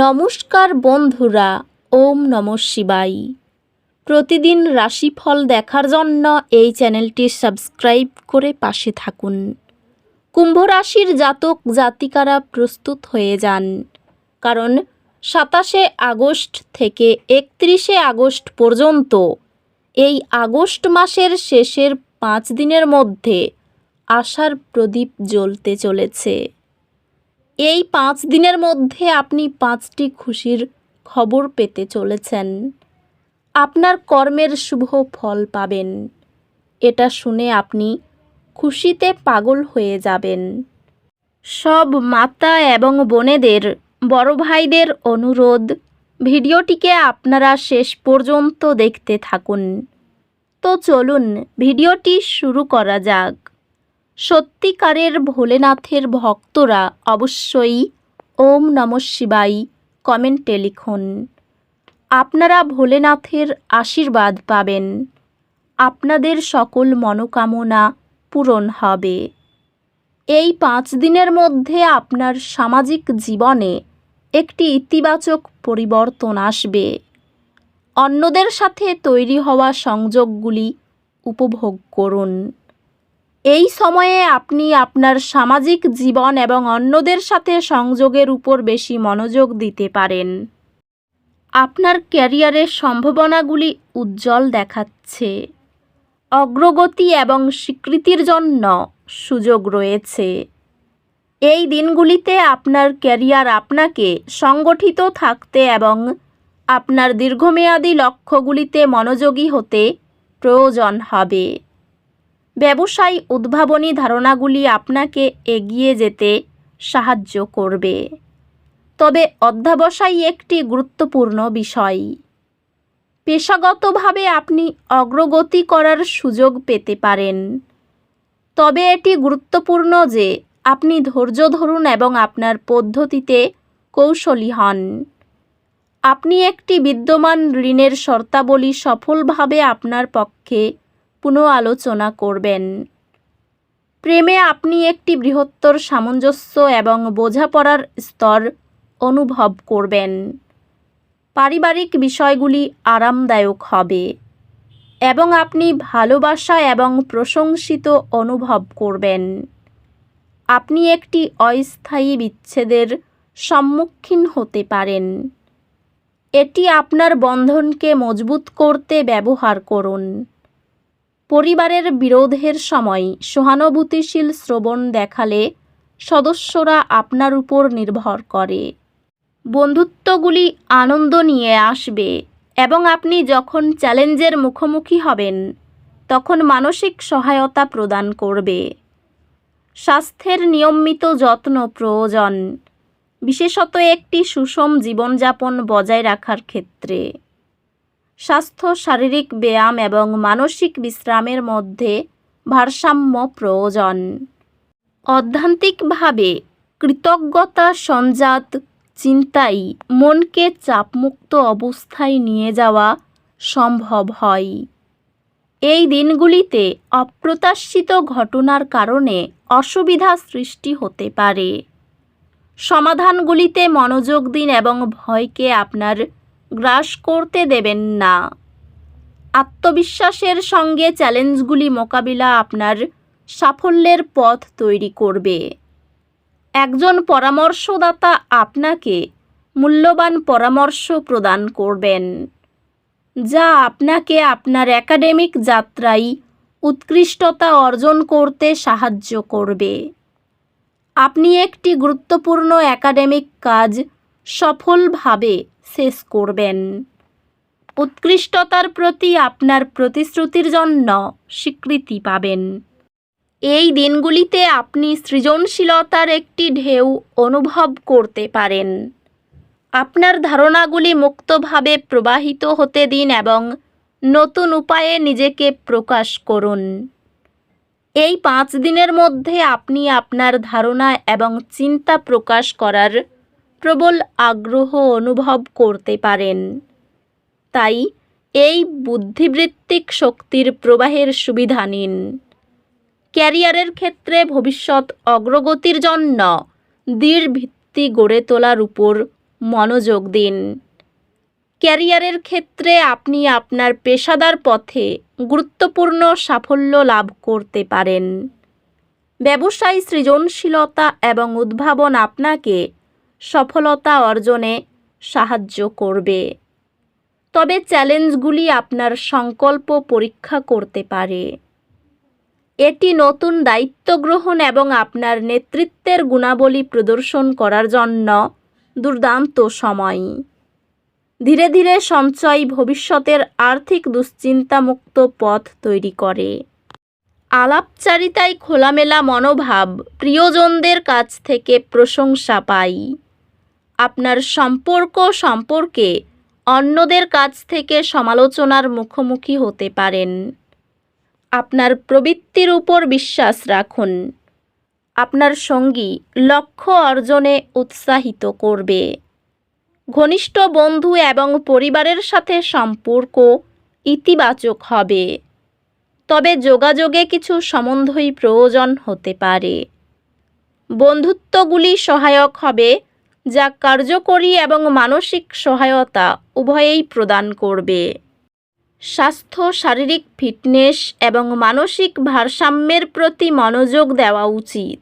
নমস্কার বন্ধুরা, ওম নম শিবাই প্রতিদিন রাশিফল দেখার জন্য এই চ্যানেলটি সাবস্ক্রাইব করে পাশে থাকুন। কুম্ভ রাশির জাতক জাতিকারা প্রস্তুত হয়ে যান, কারণ সাতাশে আগস্ট থেকে একত্রিশে আগস্ট পর্যন্ত এই আগস্ট মাসের শেষের পাঁচ দিনের মধ্যে আশার প্রদীপ জ্বলতে চলেছে। এই পাঁচ দিনের মধ্যে আপনি পাঁচটি খুশির খবর পেতে চলেছেন। আপনার কর্মের শুভ ফল পাবেন। এটা শুনে আপনি খুশিতে পাগল হয়ে যাবেন। সব মাতা এবং বোনেদের, বড় ভাইদের অনুরোধ, ভিডিওটিকে আপনারা শেষ পর্যন্ত দেখতে থাকুন। তো চলুন, ভিডিওটি শুরু করা যাক। সত্যিকারের ভোলেনাথের ভক্তরা অবশ্যই ওম নম শিবাই কমেন্টে লিখুন। আপনারা ভোলেনাথের আশীর্বাদ পাবেন। আপনাদের সকল মনোকামনা পূরণ হবে। এই পাঁচ দিনের মধ্যে আপনার সামাজিক জীবনে একটি ইতিবাচক পরিবর্তন আসবে। অন্যদের সাথে তৈরি হওয়া সংযোগগুলি উপভোগ করুন। এই সময়ে আপনি আপনার সামাজিক জীবন এবং অন্যদের সাথে সংযোগের উপর বেশি মনোযোগ দিতে পারেন। আপনার ক্যারিয়ারের সম্ভাবনাগুলি উজ্জ্বল দেখাচ্ছে। অগ্রগতি এবং স্বীকৃতির জন্য সুযোগ রয়েছে। এই দিনগুলিতে আপনার ক্যারিয়ার আপনাকে সংগঠিত থাকতে এবং আপনার দীর্ঘমেয়াদী লক্ষ্যগুলিতে মনোযোগী হতে প্রয়োজন হবে। ব্যবসায়ী উদ্ভাবনী ধারণাগুলি আপনাকে এগিয়ে যেতে সাহায্য করবে। তবে অধ্যাবসায় একটি গুরুত্বপূর্ণ বিষয়। পেশাগতভাবে আপনি অগ্রগতি করার সুযোগ পেতে পারেন। তবে এটি গুরুত্বপূর্ণ যে আপনি ধৈর্য ধরুন এবং আপনার পদ্ধতিতে কৌশলী হন। আপনি একটি বিদ্যমান ঋণের শর্তাবলী সফলভাবে আপনার পক্ষে পুনঃ আলোচনা করবেন। প্রেমে আপনি একটি বৃহত্তর সামঞ্জস্য এবং বোঝাপড়ার স্তর অনুভব করবেন। পারিবারিক বিষয়গুলি আরামদায়ক হবে এবং আপনি ভালোবাসা এবং প্রশংসিত অনুভব করবেন। আপনি একটি অস্থায়ী বিচ্ছেদের সম্মুখীন হতে পারেন। এটি আপনার বন্ধনকে মজবুত করতে ব্যবহার করুন। পরিবারের বিরোধের সময় সহানুভূতিশীল শ্রবণ দেখালে সদস্যরা আপনার উপর নির্ভর করে। বন্ধুত্বগুলি আনন্দ নিয়ে আসবে এবং আপনি যখন চ্যালেঞ্জের মুখোমুখি হবেন, তখন মানসিক সহায়তা প্রদান করবে। স্বাস্থ্যের নিয়মিত যত্ন প্রয়োজন, বিশেষত একটি সুষম জীবনযাপন বজায় রাখার ক্ষেত্রে। স্বাস্থ্য, শারীরিক ব্যায়াম এবং মানসিক বিশ্রামের মধ্যে ভারসাম্য প্রয়োজন। অধ্যান্তিকভাবে কৃতজ্ঞতা সঞ্জাত চিন্তাই মনকে চাপমুক্ত অবস্থায় নিয়ে যাওয়া সম্ভব হয়। এই দিনগুলিতে অপ্রত্যাশিত ঘটনার কারণে অসুবিধা সৃষ্টি হতে পারে। সমাধানগুলিতে মনোযোগ দিন এবং ভয়কে আপনার গ্রাস করতে দেবেন না। আত্মবিশ্বাসের সঙ্গে চ্যালেঞ্জগুলি মোকাবিলা আপনার সাফল্যের পথ তৈরি করবে। একজন পরামর্শদাতা আপনাকে মূল্যবান পরামর্শ প্রদান করবেন, যা আপনাকে আপনার একাডেমিক যাত্রায় উৎকৃষ্টতা অর্জন করতে সাহায্য করবে। আপনি একটি গুরুত্বপূর্ণ একাডেমিক কাজ সফলভাবে শেষ করবেন। উৎকৃষ্টতার প্রতি আপনার প্রতিশ্রুতির জন্য স্বীকৃতি পাবেন। এই দিনগুলিতে আপনি সৃজনশীলতার একটি ঢেউ অনুভব করতে পারেন। আপনার ধারণাগুলি মুক্তভাবে প্রবাহিত হতে দিন এবং নতুন উপায়ে নিজেকে প্রকাশ করুন। এই পাঁচ দিনের মধ্যে আপনি আপনার ধারণা এবং চিন্তা প্রকাশ করার প্রবল আগ্রহ অনুভব করতে পারেন। তাই এই বুদ্ধিবৃত্তিক শক্তির প্রবাহের সুবিধা নিন। ক্যারিয়ারের ক্ষেত্রে ভবিষ্যৎ অগ্রগতির জন্য দৃঢ় ভিত্তি গড়ে তোলার উপর মনোযোগ দিন। ক্যারিয়ারের ক্ষেত্রে আপনি আপনার পেশাদার পথে গুরুত্বপূর্ণ সাফল্য লাভ করতে পারেন। ব্যবসায় সৃজনশীলতা এবং উদ্ভাবন আপনাকে সফলতা অর্জনে সাহায্য করবে। তবে চ্যালেঞ্জগুলি আপনার সংকল্প পরীক্ষা করতে পারে। এটি নতুন দায়িত্ব গ্রহণ এবং আপনার নেতৃত্বের গুণাবলী প্রদর্শন করার জন্য দুর্দান্ত সময়। ধীরে ধীরে সঞ্চয় ভবিষ্যতের আর্থিক দুশ্চিন্তামুক্ত পথ তৈরি করে। আলাপচারিতায় খোলামেলা মনোভাব প্রিয়জনদের কাছ থেকে প্রশংসা পাই। আপনার সম্পর্ক সম্পর্কে অন্যদের কাছ থেকে সমালোচনার মুখোমুখি হতে পারেন। আপনার প্রবৃত্তির উপর বিশ্বাস রাখুন। আপনার সঙ্গী লক্ষ্য অর্জনে উৎসাহিত করবে। ঘনিষ্ঠ বন্ধু এবং পরিবারের সাথে সম্পর্ক ইতিবাচক হবে। তবে যোগাযোগে কিছু সম্বন্ধই প্রয়োজন হতে পারে। বন্ধুত্বগুলি সহায়ক হবে যা কার্যকরী এবং মানসিক সহায়তা উভয়েই প্রদান করবে। স্বাস্থ্য, শারীরিক ফিটনেস এবং মানসিক ভারসাম্যের প্রতি মনোযোগ দেওয়া উচিত।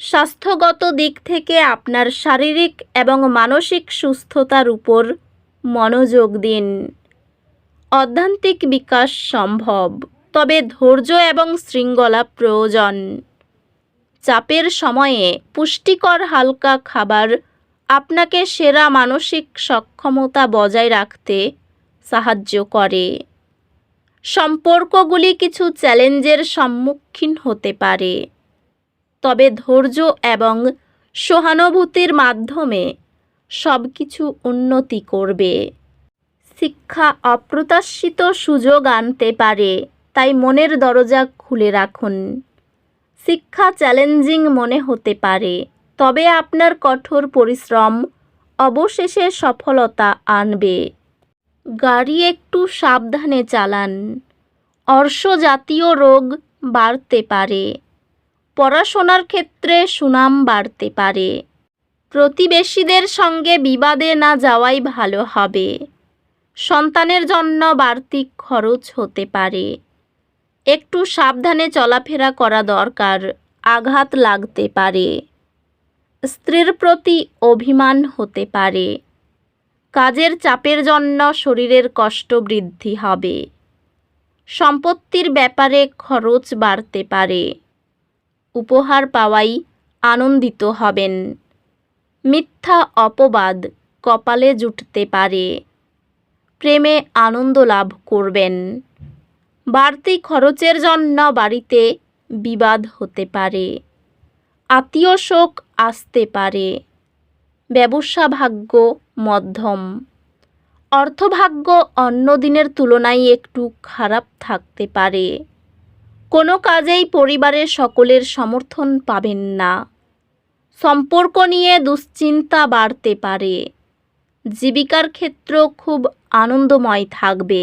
স্বাস্থ্যগত দিক থেকে আপনার শারীরিক এবং মানসিক সুস্থতার উপর মনোযোগ দিন। অধ্যান্তিক বিকাশ সম্ভব, তবে ধৈর্য এবং শৃঙ্খলা প্রয়োজন। চাপের সময়ে পুষ্টিকর হালকা খাবার আপনাকে সেরা মানসিক সক্ষমতা বজায় রাখতে সাহায্য করে। সম্পর্কগুলি কিছু চ্যালেঞ্জের সম্মুখীন হতে পারে। তবে ধৈর্য এবং সহানুভূতির মাধ্যমে সব কিছু উন্নতি করবে। শিক্ষা অপ্রত্যাশিত সুযোগ আনতে পারে, তাই মনের দরজা খুলে রাখুন। শিক্ষা চ্যালেঞ্জিং মনে হতে পারে, তবে আপনার কঠোর পরিশ্রম অবশেষে সফলতা আনবে। গাড়ি একটু সাবধানে চালান অর্শ জাতীয় রোগ বাড়তে পারে, পড়াশোনার ক্ষেত্রে সুনাম বাড়তে পারে, প্রতিবেশীদের সঙ্গে বিবাদে না যাওয়াই ভালো হবে, সন্তানের জন্য বাড়তি খরচ হতে পারে। একটু সাবধানে চলাফেরা করা দরকার, আঘাত লাগতে পারে। স্ত্রীর প্রতি অভিমান হতে পারে। কাজের চাপের জন্য শরীরের কষ্ট বৃদ্ধি হবে। সম্পত্তির ব্যাপারে খরচ বাড়তে পারে। উপহার পাওয়াই আনন্দিত হবেন। মিথ্যা অপবাদ কপালে জুটতে পারে। প্রেমে আনন্দ লাভ করবেন। বাড়তি খরচের জন্য বাড়িতে বিবাদ হতে পারে, আত্মীয় শোক আসতে পারে, ব্যবসা ভাগ্য মধ্যম, অর্থভাগ্য অন্য দিনের তুলনায় একটু খারাপ থাকতে পারে, কোনো কাজেই পরিবারের সকলের সমর্থন পাবেন না, সম্পর্ক নিয়ে দুশ্চিন্তা বাড়তে পারে, জীবিকার ক্ষেত্র খুব আনন্দময় থাকবে।